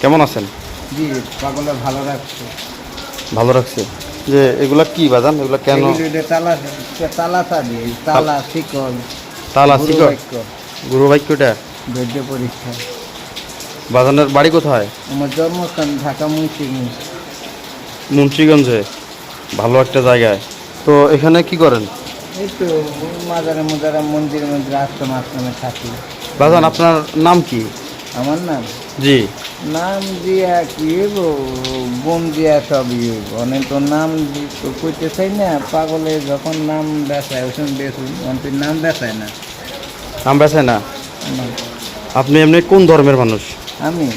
কেমন আছেন? জি পাগলে ভালো রাখছে। ভালো রাখছে? যে এগুলা কি বাজান? এগুলা কেন? তালা তালা তালা শিকল তালা গুরু শিকড় বাক্য, গুরু বাক্যটা? ধৈর্য পরীক্ষা। বাজানের বাড়ি কোথায়? আমার জন্মস্থান ঢাকা মুন্সিগঞ্জ। মুন্সিগঞ্জে। ভালো একটা জায়গায়। তো এখানে কি করেন? এই তো মাজারে মাজারে মন্দির মন্দির আশ্রম আশ্রমে থাকি। বাজান আপনার নাম কি? আমার নাম? জি। নাম দিয়া কি বোম দিয়া সব হইব। অনেক তো নাম দি- তো কইতে চাই না পাগলে যখন নাম বেসায় ওই সময় বেসুন অনেক নাম বেসায় না। নাম বেছে না। আপনি এমনি কোন ধর্মের মানুষ? আমি?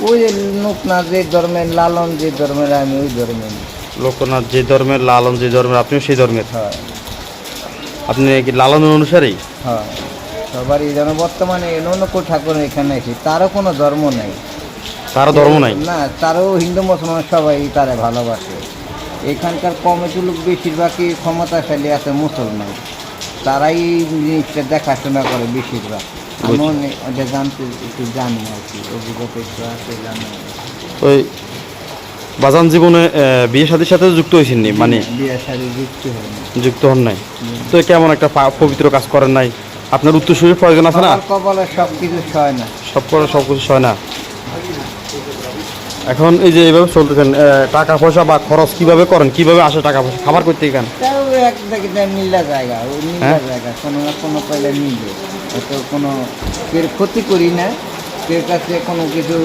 ওই লোকনাথ যে ধর্মের লালন যে ধর্মের আমি ওই ধর্মের। লোকনাথ যে ধর্মের লালন যে ধর্মের আপনিও সেই ধর্মের? হয়। আপনি কি লালনের অনুসারী? হ্যাঁ। সবারই যেন বর্তমানে অন্য ঠাকুর এখানে তারও কোনো ধর্ম নেই। তারও ধর্ম নাই। না তারও হিন্দু মুসলমান সবাই তারে ভালোবাসে। এখানকার কমিটি লোক বেশিরভাগই ক্ষমতাশালী আছে মুসলমান। তারাই এই জিনিসটা দেখাশোনা করে বেশিরভাগ। আমি এটা জানতে একটু জানি আর কি অভিজ্ঞতা একটু আছে জানি ওই বাজান জীবনে বিয়ে সাথে যুক্ত মানে বিয়ে যুক্ত হয়নি। যুক্ত হন নাই। তো কেমন একটা পবিত্র কাজ করেন নাই? আপনার উত্তরসূরির প্রয়োজন আছে না? কপালে সব কিছু সয় না। সব করে সব কিছু হয় না। এখন এই যে এইভাবে চলতেছেন টাকা পয়সা বা খরচ কীভাবে করেন? কীভাবে আসে টাকা পয়সা খাবার করতে জায়গায় মিলা জায়গা ওই মিলা হ্যাঁ? জায়গা কোনো না কোনো তো কোনো কেউ ক্ষতি করি না কেউ কাছে কোনো কিছু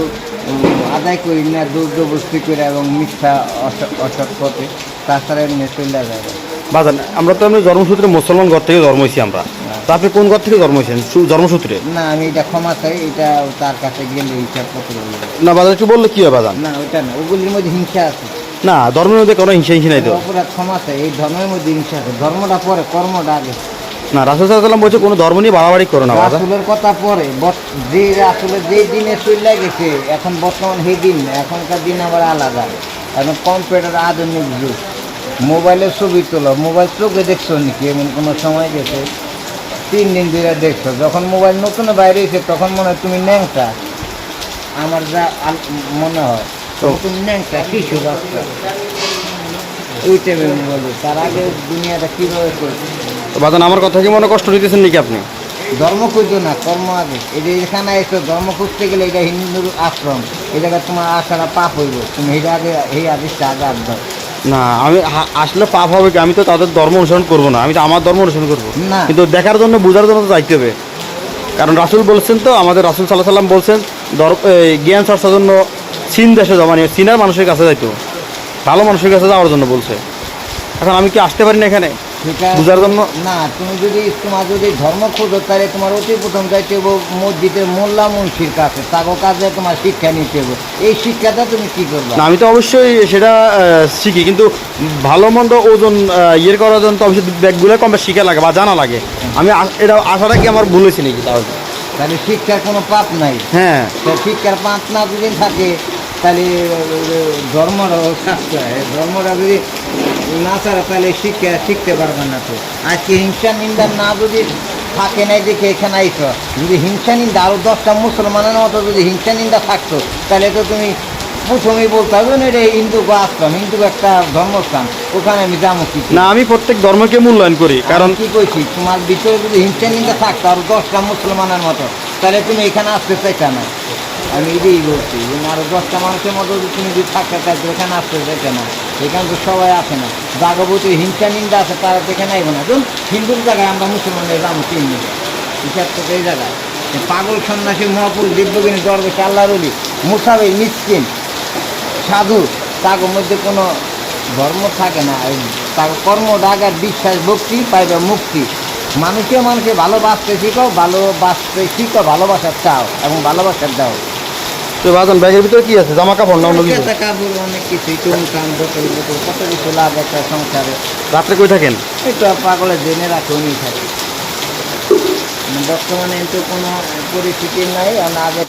আদায় করি না দূর জবস্তি করে এবং মিথ্যা অসৎ অসৎ পথে তাছাড়া এমনি চলে যাবে বাজান আমরা তো এমনি জন্মসূত্রে মুসলমান ঘর থেকে জন্ম হয়েছি আমরা। তো আপনি কোন ঘর থেকে জন্ম হয়েছেন? সু- জন্মসূত্রে? না আমি এটা ক্ষমা চাই এটা তার কাছে গেলে হিসাব পত্র বলব। না বাজান একটু বললে কি হয় বাজান না ওইটা না ওগুলির মধ্যে হিংসা আছে। না ধর্মের মধ্যে কোনো হিংসা হিংসা নাই তো? অপরাধ ক্ষমা চাই এই ধর্মের মধ্যে হিংসা আছে। ধর্মটা পরে কর্মটা আগে। না রাসুল সাল্লাম বলছে কোনো ধর্ম নিয়ে বাড়াবাড়ি করো না বাজান রাসুলের কথা পরে যে আসলে যে দিনে চলে গেছে এখন বর্তমান সেই দিন না, এখনকার দিন আবার আলাদা। এখন কম্পিউটার আধুনিক যুগ। মোবাইলের ছবি তোলো মোবাইল চোখে দেখছ নাকি? এমন কোনো সময় গেছে? তিন দিন ধরে দেখছ। যখন মোবাইল নতুন বাইরে এসে তখন মনে হয় তুমি ন্যাংটা আমার যা মনে হয় তুমি ন্যাংটা বাচ্চা। ওই টাইপের মোবাইল তার আগে দুনিয়াটা কীভাবে করছে? তো বাজান আমার কথা কি মনে কষ্ট দিতেছেন নাকি আপনি? ধর্ম খুঁজো না কর্ম আগে। এই যে এখানে এসো ধর্ম খুঁজতে গেলে এটা হিন্দুর আশ্রম। এই জায়গায় তোমার আসাটা পাপ হইব। তুমি এটা আগে এই আদেশটা আগে দাও। না আমি আসলে পাপ হবে কি? আমি তো তাদের ধর্ম অনুসরণ করব না। আমি তো আমার ধর্ম অনুসরণ করব। কিন্তু দেখার জন্য বোঝার জন্য তো যাইতে হবে। কারণ রাসুল বলছেন তো আমাদের রাসুল সাল্লাহ সাল্লাম বলছেন জ্ঞান চর্চার জন্য চীন দেশে যাওয়া মানে চীনার মানুষের কাছে যাইতো। ভালো মানুষের কাছে যাওয়ার জন্য বলছে। এখন আমি কি আসতে পারি না এখানে? বুঝার জন্য? না তুমি যদি তোমার যদি ধর্ম খোঁজো তাহলে তোমার অতি প্রথম যাইতে হবে মসজিদের মোল্লা মুন্সির কাছে। তাগো কাজে তোমার শিক্ষা নিতে হবে এই শিক্ষাটা তুমি কি করবে? না আমি তো অবশ্যই সেটা শিখি কিন্তু ভালো মন্দ ওজন আহ, ইয়ে করার জন্য তো অবশ্যই ব্যাগগুলো কম শিখা লাগে বা জানা লাগে। আমি এটা আসাটা কি আমার ভুল হয়েছে নাকি তাহলে? তাহলে শিক্ষার কোনো পাপ নাই। হ্যাঁ। শিক্ষার পাপ না যদি থাকে তাহলে ধর্মটা শাস্ত্র ধর্মরা যদি না ছাড়া তাহলে শিক্ষা শিখতে পারবে না তো। আজকে হিংসা নিন্দা না যদি থাকে নাই দেখে এখানে আইস যদি হিংসা নিন্দা আরও দশটা মুসলমানের মতো যদি হিংসা নিন্দা থাকতো তাহলে তো তুমি প্রথমেই বলতে হবে না এটা হিন্দু বা আশ্রম হিন্দু একটা ধর্মস্থান ওখানে আমি যাব কি না আমি প্রত্যেক ধর্মকে মূল্যায়ন করি কারণ কারণ কি কইছি তোমার ভিতরে যদি হিংসা নিন্দা থাকতো আর দশটা মুসলমানের মতো তাহলে তুমি এখানে আসতে চাইতা না। আমি এটাই বলছি, যে আরও দশটা মানুষের মতো তুমি যদি থাকতে চাইতো এখানে আসতে চাইতে না? এখানে তো সবাই আসে না। জাগবতী হিংসা নিন্দা আছে, তারা তো এখানে আইব না। ধরুন হিন্দুর জায়গায় আমরা মুসলমানের রাম চিনি হিসাব তো এই জায়গায়। পাগল সন্ন্যাসী, মহাপুরুষ, দিব্যগিনী, দরবেশ, আল্লাহর অলি মুসাবে, মিসকিন, সাধু, তার মধ্যে কোনো ধর্ম থাকে না। তার কর্ম ডাকার বিশ্বাস, ভক্তি পাইবে মুক্তি। মানুষে মানুষকে ভালোবাসতে শিখো ভালোবাসতে শিখো, ভালোবাসার চাও এবং ভালোবাসার দাও। তো বাজান ব্যাগের ভিতরে কি আছে? জামা কাপড় না অন্য কিছু? কাপড় অনেক কিছু চুন কাম বোতল বোতল কত কিছু লাভ একটা সংসারে। রাত্রে কই থাকেন? একটু পাগলে জেনে রাখো উনি থাকে বর্তমানে তো কোনো পরিস্থিতি নাই আর আগে